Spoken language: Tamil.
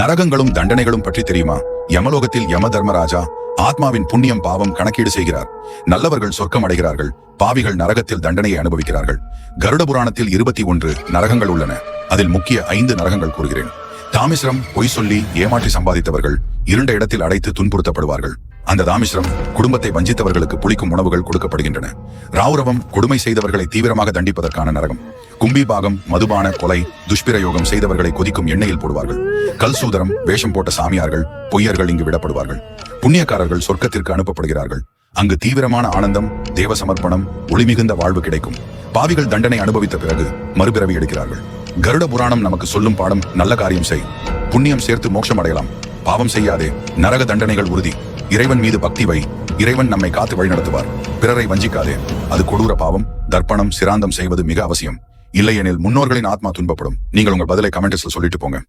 நரகங்களும் தண்டனைகளும் பற்றி தெரியுமா? யமலோகத்தில் யம தர்மராஜா ஆத்மாவின் புண்ணியம் பாவம் கணக்கீடு செய்கிறார். நல்லவர்கள் சொர்க்கம் அடைகிறார்கள். பாவிகள் நரகத்தில் தண்டனையை அனுபவிக்கிறார்கள். கருட புராணத்தில் இருபத்தி ஒன்று நரகங்கள் உள்ளன. அதில் முக்கிய ஐந்து நரகங்கள் கூறுகிறேன். தாமிஸ்ரம் பொய் சொல்லி ஏமாற்றி சம்பாதித்தவர்கள் இருண்ட இடத்தில் அடைத்து துன்புறுத்தப்படுவார்கள். அந்த தாமிஸ்ரம் குடும்பத்தை வஞ்சித்தவர்களுக்கு புளிக்கும் உணவுகள் கொடுக்கப்படுகின்றன. ராவுரவம் கொடுமை செய்தவர்களை தீவிரமாக தண்டிப்பதற்கான நரகம். கும்பிபாகம் மதுபான கொலை துஷ்பிரயோகம் செய்தவர்களை கொதிக்கும் எண்ணெயில் போடுவார்கள். கல்சூதரம் வேஷம் போட்ட சாமியார்கள் பொய்யர்கள் இங்கு விடப்படுவார்கள். புண்ணியக்காரர்கள் சொர்க்கத்திற்கு அனுப்பப்படுகிறார்கள். அங்கு தீவிரமான ஆனந்தம் தேவ சமர்ப்பணம் ஒளிமிகுந்த வாழ்வு கிடைக்கும். பாவிகள் தண்டனை அனுபவித்த பிறகு மறுபிறவி எடுக்கிறார்கள். கருட புராணம் நமக்கு சொல்லும் பாடம் நல்ல காரியம் செய். புண்ணியம் சேர்த்து மோட்சம் அடையலாம். பாவம் செய்யாதே நரக தண்டனைகள் உறுதி. இறைவன் மீது பக்தி வை. இறைவன் நம்மை காத்து வழிநடத்துவார். பிறரை வஞ்சிக்காதே. அது கொடூர பாவம் தர்ப்பணம் சிராந்தம் செய்வது மிக அவசியம். இல்லையெனில் முன்னோர்களின் ஆத்மா துன்பப்படும். நீங்கள் உங்கள் பதிலை கமெண்ட்ஸில் சொல்லிட்டு போங்க.